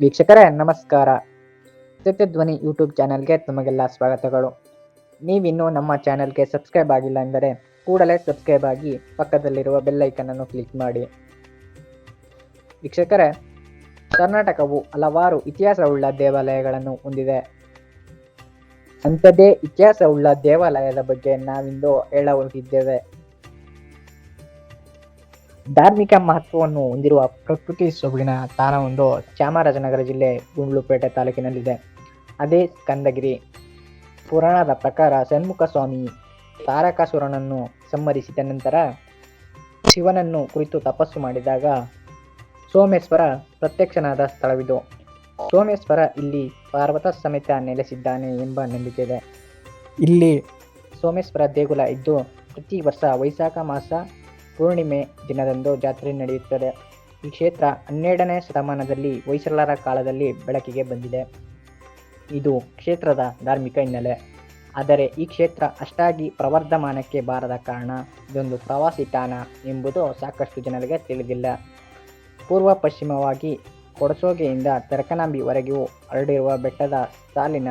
ವೀಕ್ಷಕರೇ, ನಮಸ್ಕಾರ. ಸತ್ಯಧ್ವನಿ ಯೂಟ್ಯೂಬ್ ಚಾನೆಲ್ಗೆ ತಮಗೆಲ್ಲ ಸ್ವಾಗತಗಳು. ನೀವಿನ್ನೂ ನಮ್ಮ ಚಾನೆಲ್ಗೆ ಸಬ್ಸ್ಕ್ರೈಬ್ ಆಗಿಲ್ಲ ಎಂದರೆ ಕೂಡಲೇ ಸಬ್ಸ್ಕ್ರೈಬ್ ಆಗಿ ಪಕ್ಕದಲ್ಲಿರುವ ಬೆಲ್ ಐಕನ್ ಅನ್ನು ಕ್ಲಿಕ್ ಮಾಡಿ. ವೀಕ್ಷಕರೇ, ಕರ್ನಾಟಕವು ಹಲವಾರು ಇತಿಹಾಸವುಳ್ಳ ದೇವಾಲಯಗಳನ್ನು ಹೊಂದಿದೆ. ಅಂಥದ್ದೇ ಇತಿಹಾಸವುಳ್ಳ ದೇವಾಲಯದ ಬಗ್ಗೆ ನಾವಿಂದು ಹೇಳಹೊರಟಿದ್ದೇವೆ. ಧಾರ್ಮಿಕ ಮಹತ್ವವನ್ನು ಹೊಂದಿರುವ ಪ್ರಕೃತಿ ಸೊಬಗಿನ ತಾಣವೊಂದು ಚಾಮರಾಜನಗರ ಜಿಲ್ಲೆ ಗುಂಡ್ಲುಪೇಟೆ ತಾಲೂಕಿನಲ್ಲಿದೆ. ಅದೇ ಸ್ಕಂದಗಿರಿ. ಪುರಾಣದ ಪ್ರಕಾರ ಷಣ್ಮುಖ ಸ್ವಾಮಿ ತಾರಕಾಸುರನನ್ನು ಸಂಹರಿಸಿದ ನಂತರ ಶಿವನನ್ನು ಕುರಿತು ತಪಸ್ಸು ಮಾಡಿದಾಗ ಸೋಮೇಶ್ವರ ಪ್ರತ್ಯಕ್ಷನಾದ ಸ್ಥಳವಿದು. ಸೋಮೇಶ್ವರ ಇಲ್ಲಿ ಪಾರ್ವತ ಸಮೇತ ನೆಲೆಸಿದ್ದಾನೆ ಎಂಬ ನಂಬಿಕೆ ಇದೆ. ಇಲ್ಲಿ ಸೋಮೇಶ್ವರ ದೇಗುಲ ಇದ್ದು ಪ್ರತಿ ವರ್ಷ ವೈಶಾಖ ಮಾಸ ಪೂರ್ಣಿಮೆ ದಿನದಂದು ಜಾತ್ರೆ ನಡೆಯುತ್ತದೆ. ಈ ಕ್ಷೇತ್ರ ಹನ್ನೆರಡನೇ ಶತಮಾನದಲ್ಲಿ ಹೊಯ್ಸಳರ ಕಾಲದಲ್ಲಿ ಬೆಳಕಿಗೆ ಬಂದಿದೆ. ಇದು ಕ್ಷೇತ್ರದ ಧಾರ್ಮಿಕ ಹಿನ್ನೆಲೆ. ಆದರೆ ಈ ಕ್ಷೇತ್ರ ಅಷ್ಟಾಗಿ ಪ್ರವರ್ಧಮಾನಕ್ಕೆ ಬಾರದ ಕಾರಣ ಇದೊಂದು ಪ್ರವಾಸಿ ತಾಣ ಎಂಬುದು ಸಾಕಷ್ಟು ಜನರಿಗೆ ತಿಳಿದಿಲ್ಲ. ಪೂರ್ವ ಪಶ್ಚಿಮವಾಗಿ ಕೊಡಸೋಗೆಯಿಂದ ತರಕನಾಂಬಿವರೆಗೂ ಹರಡಿರುವ ಬೆಟ್ಟದ ಸಾಲಿನ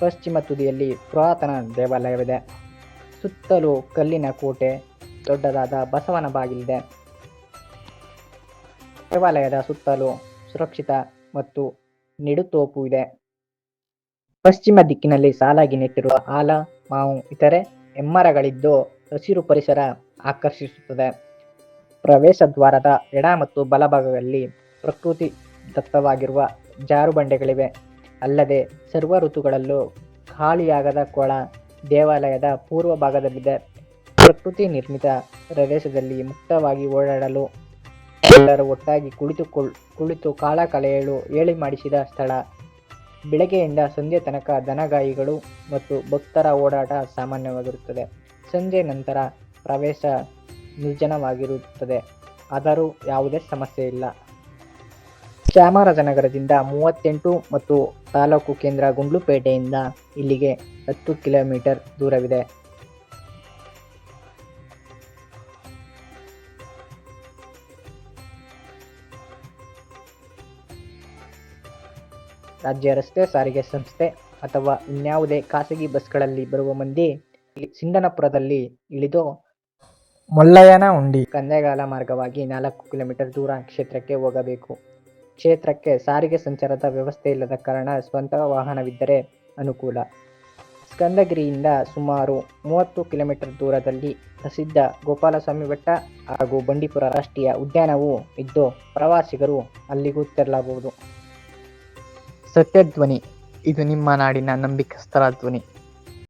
ಪಶ್ಚಿಮ ತುದಿಯಲ್ಲಿ ಪುರಾತನ ದೇವಾಲಯವಿದೆ. ಸುತ್ತಲೂ ಕಲ್ಲಿನ ಕೋಟೆ ದೊಡ್ಡದಾದ ಬಸವನ ಬಾಗಿಲಿದೆ. ದೇವಾಲಯದ ಸುತ್ತಲೂ ಸುರಕ್ಷಿತ ಮತ್ತು ನಿಡುತೋಪು ಇದೆ. ಪಶ್ಚಿಮ ದಿಕ್ಕಿನಲ್ಲಿ ಸಾಲಾಗಿ ನೆಟ್ಟಿರುವ ಆಲ, ಮಾವು, ಇತರೆ ಹೆಮ್ಮರಗಳಿದ್ದು ಹಸಿರು ಪರಿಸರ ಆಕರ್ಷಿಸುತ್ತದೆ. ಪ್ರವೇಶ ದ್ವಾರದ ಎಡ ಮತ್ತು ಬಲಭಾಗದಲ್ಲಿ ಪ್ರಕೃತಿ ದತ್ತವಾಗಿರುವ ಜಾರುಬಂಡೆಗಳಿವೆ. ಅಲ್ಲದೆ ಸರ್ವ ಋತುಗಳಲ್ಲೂ ಖಾಲಿಯಾಗದ ಕೊಳ ದೇವಾಲಯದ ಪೂರ್ವ ಭಾಗದಲ್ಲಿದೆ. ಪ್ರಕೃತಿ ನಿರ್ಮಿತ ಪ್ರದೇಶದಲ್ಲಿ ಮುಕ್ತವಾಗಿ ಓಡಾಡಲು ಎಲ್ಲರೂ ಒಟ್ಟಾಗಿ ಕುಳಿತುಕೊಳ್ಳ ಕುಳಿತು ಕಾಲ ಕಳೆಯಲು ಹೇಳಿ ಮಾಡಿಸಿದ ಸ್ಥಳ. ಬೆಳಗ್ಗೆಯಿಂದ ಸಂಜೆ ತನಕ ದನಗಾಯಿಗಳು ಮತ್ತು ಭಕ್ತರ ಓಡಾಟ ಸಾಮಾನ್ಯವಾಗಿರುತ್ತದೆ. ಸಂಜೆ ನಂತರ ಪ್ರವೇಶ ನಿರ್ಜನವಾಗಿರುತ್ತದೆ. ಆದರೂ ಯಾವುದೇ ಸಮಸ್ಯೆ ಇಲ್ಲ. ಚಾಮರಾಜನಗರದಿಂದ ಮೂವತ್ತೆಂಟು ಮತ್ತು ತಾಲೂಕು ಕೇಂದ್ರ ಗುಂಡ್ಲುಪೇಟೆಯಿಂದ ಇಲ್ಲಿಗೆ ಹತ್ತು ಕಿಲೋಮೀಟರ್ ದೂರವಿದೆ. ರಾಜ್ಯ ರಸ್ತೆ ಸಾರಿಗೆ ಸಂಸ್ಥೆ ಅಥವಾ ಇನ್ಯಾವುದೇ ಖಾಸಗಿ ಬಸ್ಗಳಲ್ಲಿ ಬರುವ ಮಂದಿ ಇಲ್ಲಿ ಸಿಂಡನಪುರದಲ್ಲಿ ಇಳಿದು ಮೊಲ್ಲಯ್ಯನ ಉಂಡಿ ಕಂದೆಗಾಲ ಮಾರ್ಗವಾಗಿ ನಾಲ್ಕು ಕಿಲೋಮೀಟರ್ ದೂರ ಕ್ಷೇತ್ರಕ್ಕೆ ಹೋಗಬೇಕು. ಕ್ಷೇತ್ರಕ್ಕೆ ಸಾರಿಗೆ ಸಂಚಾರದ ವ್ಯವಸ್ಥೆ ಇಲ್ಲದ ಕಾರಣ ಸ್ವಂತ ವಾಹನವಿದ್ದರೆ ಅನುಕೂಲ. ಸ್ಕಂದಗಿರಿಯಿಂದ ಸುಮಾರು ಮೂವತ್ತು ಕಿಲೋಮೀಟರ್ ದೂರದಲ್ಲಿ ಪ್ರಸಿದ್ಧ ಗೋಪಾಲಸ್ವಾಮಿ ಬೆಟ್ಟ ಹಾಗೂ ಬಂಡೀಪುರ ರಾಷ್ಟ್ರೀಯ ಉದ್ಯಾನವೂ ಇದ್ದು ಪ್ರವಾಸಿಗರು ಅಲ್ಲಿಗೂ ತೆರಳಬಹುದು. ಸತ್ಯಧ್ವನಿ. ಇದು ನಿಮ್ಮ ನಾಡಿನ ನಂಬಿಕಸ್ಥರ ಧ್ವನಿ.